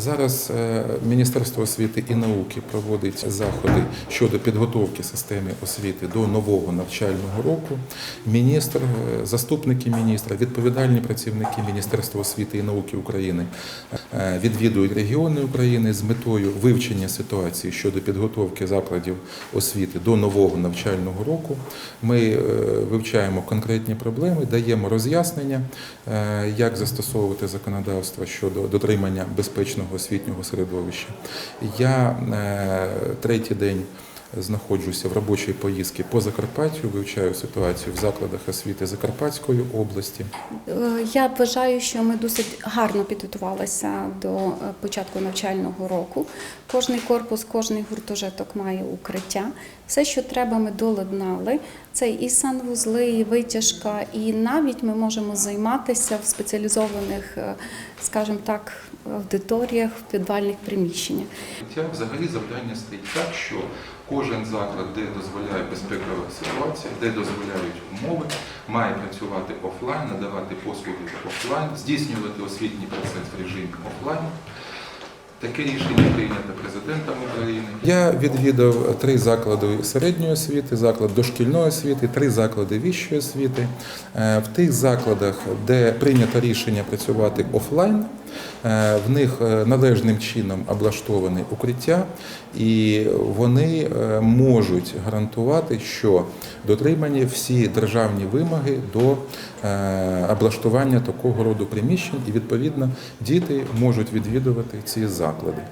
Зараз е, Міністерство освіти і науки проводить заходи щодо підготовки системи освіти до нового навчального року. Міністр, е, заступники міністра, відповідальні працівники Міністерства освіти і науки України е, відвідують регіони України з метою вивчення ситуації щодо підготовки закладів освіти до нового навчального року. Ми вивчаємо конкретні проблеми, даємо роз'яснення, як застосовувати законодавство щодо дотримання безпечного освітнього середовища. Я е, третій день знаходжуся в робочій поїздці по Закарпаттю, вивчаю ситуацію в закладах освіти Закарпатської області. Е, Я вважаю, що ми досить гарно підготувалися до е, початку навчального року. Кожний корпус, кожний гуртожиток має укриття. Все, що треба, ми доладнали. Це і санвузли, і витяжка, і навіть ми можемо займатися в спеціалізованих, е, скажімо так, аудиторіях, в підвальних приміщеннях. Життя взагалі завдання стоїть так, що кожен заклад, де дозволяє безпекова ситуація, де дозволяють умови, має працювати офлайн, надавати послуги офлайн, здійснювати освітній процес в режимі офлайн. Таке рішення прийнято президентом України. Я відвідав три заклади середньої освіти, заклад дошкільної освіти, три заклади вищої освіти. Е, В тих закладах, де прийнято рішення працювати офлайн, в них е, належним чином облаштоване укриття, і вони е, можуть гарантувати, що дотримані всі державні вимоги до е, облаштування такого роду приміщень, і відповідно діти можуть відвідувати ці заклади.